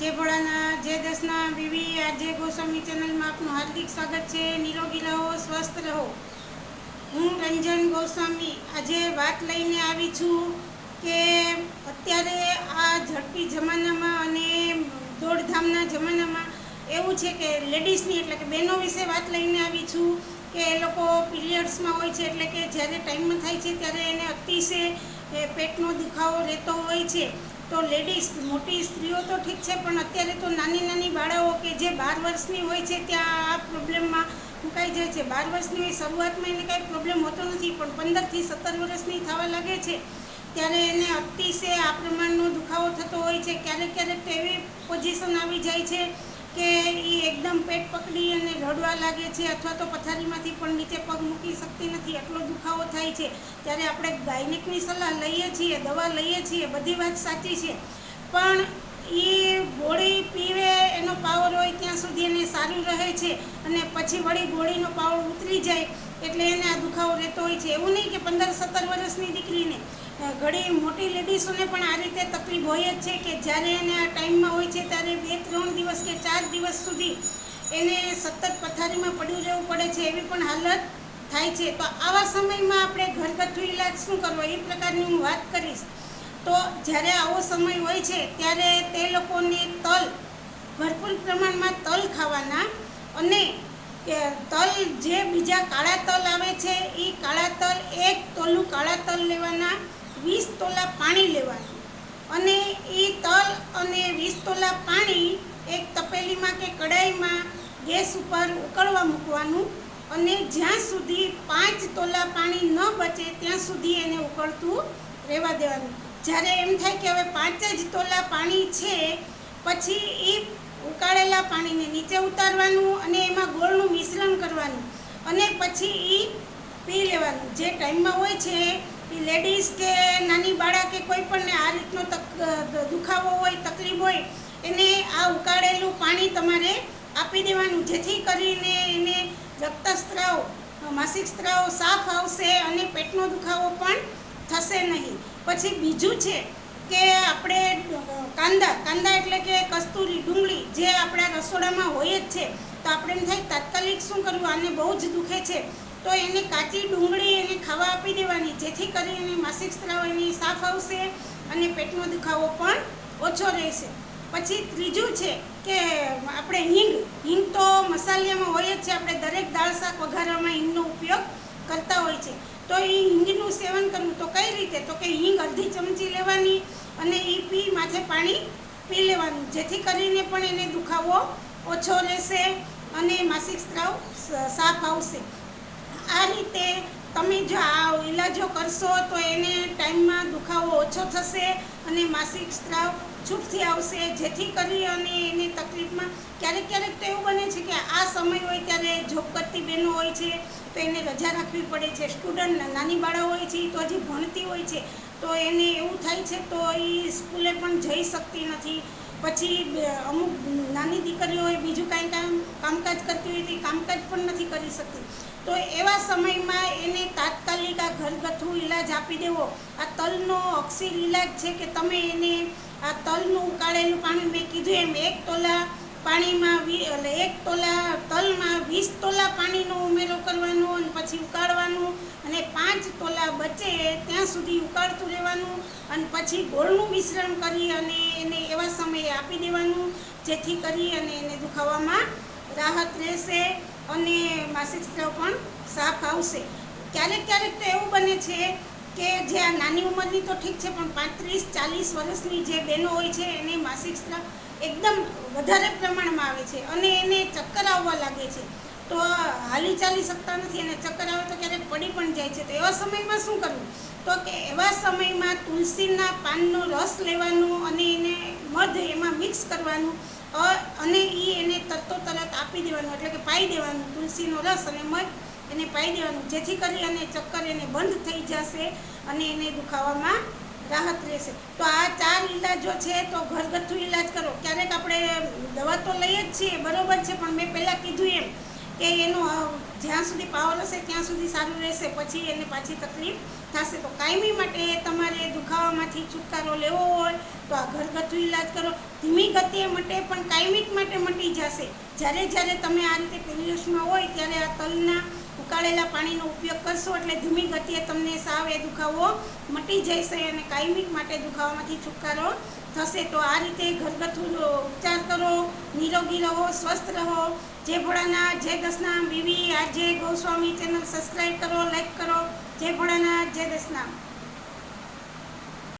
જય ભોળાના જે દસના બીવી આજે ગોસ્વામી ચેનલમાં આપનું હાર્દિક સ્વાગત છે. નિરોગી રહો, સ્વસ્થ રહો. હું રંજન ગોસ્વામી આજે વાત લઈને આવી છું કે અત્યારે આ ઝડપી જમાનામાં અને દોડધામના જમાનામાં એવું છે કે લેડીઝની એટલે કે બહેનો વિશે વાત લઈને આવી છું કે એ લોકો પીરિયડ્સમાં હોય છે એટલે કે જ્યારે ટાઈમમાં થાય છે ત્યારે એને અતિશય પેટનો દુખાવો રહેતો હોય છે. તો લેડીઝ મોટી સ્ત્રીઓ તો ઠીક છે, પણ અત્યારે તો નાની નાની બાળાઓ કે જે બાર વર્ષની હોય છે, ત્યાં આ પ્રોબ્લેમમાં મુકાઈ જાય છે. બાર વર્ષની હોય, શરૂઆતમાં એને કાંઈ પ્રોબ્લેમ હોતો નથી, પણ પંદરથી સત્તર વર્ષની થવા લાગે છે, ત્યારે એને અતિશય આ પ્રમાણનો દુખાવો થતો હોય છે. ક્યારેક ક્યારેક તો એવી પોઝિશન આવી જાય છે કે એ એકદમ પેટ પકડી અને રડવા લાગે છે અથવા તો પથારીમાંથી પણ નીચે પગ મૂકી શકતી નથી. એટલો દુખાવો થાય છે. ત્યારે આપણે ગાયનિકની સલાહ લઈએ છીએ, દવા લઈએ છીએ, બધી વાત સાચી છે. પણ એ ગોળી પીવે એનો પાવર હોય ત્યાં સુધી એને સારું રહે છે અને પછી વળી ગોળીનો પાવર ઉતરી જાય એટલે એને આ દુખાવો રહેતો હોય છે. એવું નહીં કે પંદર સત્તર વર્ષની દીકરીને. ઘણી મોટી લેડીઝોને પણ આ રીતે તકલીફ હોય જ છે કે જ્યારે એને આ ટાઈમમાં હોય છે ત્યારે બે ત્રણ દિવસ કે ચાર દિવસ સુધી એને સતત પથારીમાં પડ્યું રહેવું પડે છે એવી પણ હાલત થાય છે. તો આવા સમયમાં આપણે ઘરગથ્થુ ઇલાજ શું કરવો એ પ્રકારની હું વાત કરીશ. તો જ્યારે આવો સમય હોય છે ત્યારે તે લોકોને તલ, ભરપૂર પ્રમાણમાં તલ ખાવાના અને તલ જે બીજા કાળા તલ આવે છે એ કાળા તલ, એક તોલું કાળા તલ લેવાના વીસ તોલા પાણી લેવાનું. અને એ તલ અને વીસ તોલા પાણી એક તપેલીમાં કે કડાઈમાં ગેસ ઉપર ઉકળવા મૂકવાનું અને જ્યાં સુધી પાંચ તોલા પાણી ન બચે ત્યાં સુધી એને ઉકળતું રહેવા દેવાનું. જ્યારે એમ થાય કે હવે પાંચ જ તોલા પાણી છે, પછી એ ઉકાળેલા પાણીને નીચે ઉતારવાનું અને એમાં ગોળનું મિશ્રણ કરવાનું અને પછી એ પી લેવાનું. જે ટાઈમમાં હોય છે એ લેડીઝ કે નાની બાળા કે કોઈ પણને આ રીતનો તક દુખાવો હોય, તકલીફ હોય, એને આ ઉકાળેલું પાણી તમારે આપી દેવાનું. જેથી કરીને એને રક્તસ્ત્રાવ, માસિક સ્ત્રાવ સાફ આવશે અને પેટનો દુખાવો પણ થશે નહીં. પછી બીજું છે કે આપણે કાંદા. કાંદા એટલે કે કસ્તુરી, ડુંગળી જે આપણા રસોડામાં હોય જ છે. તો આપણે એમ થાય, તાત્કાલિક શું કરવું? આને બહુ જ દુખે છે. તો એને કાચી ડુંગળી એને ખાવા આપી દેવાની, જેથી કરીને માસિક સ્ત્રાવ એની સાફ આવશે અને પેટનો દુખાવો પણ ઓછો રહેશે. પછી ત્રીજું છે કે આપણે હિંગ હિંગ તો મસાલિયામાં હોય જ છે, આપણે દરેક દાળ શાક વઘારવામાં હિંગનો ઉપયોગ કરતા હોય છે. તો એ હિંગનું સેવન કરવું તો કઈ રીતે? તો કે હિંગ અડધી ચમચી લેવાની અને એ પી માથે પાણી પી લેવાનું, જેથી કરીને પણ એને દુખાવો ઓછો રહેશે અને માસિક સ્ત્રાવ સાફ આવશે. આ રીતે તમે જો આ ઈલાજો કરશો તો એને ટાઈમમાં દુખાવો ઓછો થશે અને માસિક સ્ત્રાવ છૂટથી આવશે. જેથી કરી અને એની તકલીફમાં ક્યારેક ક્યારેક તો એવું બને છે કે આ સમય હોય ત્યારે જોબ કરતી બહેનો હોય છે તો એને રજા રાખવી પડે છે. સ્ટુડન્ટ નાની બાળા હોય છે, તો હજી ભણતી હોય છે, તો એને એવું થાય છે તો એ સ્કૂલે પણ જઈ શકતી નથી. પછી અમુક નાની દીકરીઓ હોય બીજું કાંઈ કામ, કામકાજ કરતી હોય તે કામકાજ પણ નથી કરી શકતી. તો એવા સમયમાં એને તાત્કાલિક આ ઘરગથ્થુ ઈલાજ આપી દેવો. આ તલનો અક્ષીર ઈલાજ છે કે તમે એને આ તલનું ઉકાળેલું પાણી મેં કીધું એમ, એક તોલા પાણીમાં એટલે એક તોલા તલમાં વીસ તોલા પાણીનો ઉમેરો કરવાનો અને પછી ઉકાળવાનું અને પાંચ તોલા બચે ત્યાં સુધી ઉકાળતું રહેવાનું અને પછી ગોળનું મિશ્રણ કરી અને એને એવા સમયે આપી દેવાનું, જેથી કરી અને એને દુખાવામાં રાહત રહેશે અને માસિક સ્ત્રાવ પણ સાફ આવશે. ક્યારેક ક્યારેક તો એવું બને છે કે જે આ નાની ઉંમરની તો ઠીક છે, પણ પાંત્રીસ ચાલીસ વર્ષની જે બહેનો હોય છે, એને માસિક સ્ત્રાવ એકદમ વધારે પ્રમાણમાં આવે છે અને એને ચક્કર આવવા લાગે છે. તો હાલી ચાલી શકતા નથી અને ચક્કર આવે તો ક્યારેક પડી પણ જાય છે. તો એવા સમયમાં શું કરવું? તો કે એવા સમયમાં તુલસીના પાનનો રસ લેવાનું અને એને મધ એમાં મિક્સ કરવાનું અને એ એને તરતો તરત આપી દેવાનું, એટલે કે પાઈ દેવાનું, તુલસીનો રસ અને મધ એને પાઈ દેવાનું. જેથી કરી અને ચક્કર એને બંધ થઈ જશે અને એને દુખાવામાં રાહત રહેશે. તો આ ચાર ઇલાજો છે તો ઘરગથ્થુ ઈલાજ કરો. ક્યારેક આપણે દવા તો લઈએ જ છીએ, બરાબર છે, પણ મેં પહેલાં કીધું એમ કે એનો જ્યાં સુધી પાવર હશે ત્યાં સુધી સારું રહેશે. પછી એને પાછી તકલીફ થશે. તો કાયમી માટે તમારે દુખાવામાંથી છુટકારો લેવો હોય તો આ ઘરગથ્થુ ઈલાજ કરો. ધીમી ગતિએ મટે પણ કાયમિક માટે મટી જશે. જ્યારે જ્યારે તમે આ રીતે પિરિયડ્સમાં હોય ત્યારે આ તલના ઉકાળેલા પાણીનો ઉપયોગ કરશો એટલે ધીમી ગતિએ તમને સાવ એ દુખાવો મટી જશે અને કાયમિક માટે દુખાવામાંથી છુટકારો થશે. તો આ રીતે ઘરગથ્થુ ઉપચાર કરો, નિરોગી રહો, સ્વસ્થ રહો. જય ભોળાના જય દસનામ. બીવી આજે ગોસ્વામી ચેનલ સબસ્ક્રાઈબ કરો, લાઈક કરો. જય ભોળાના જય દસનામ.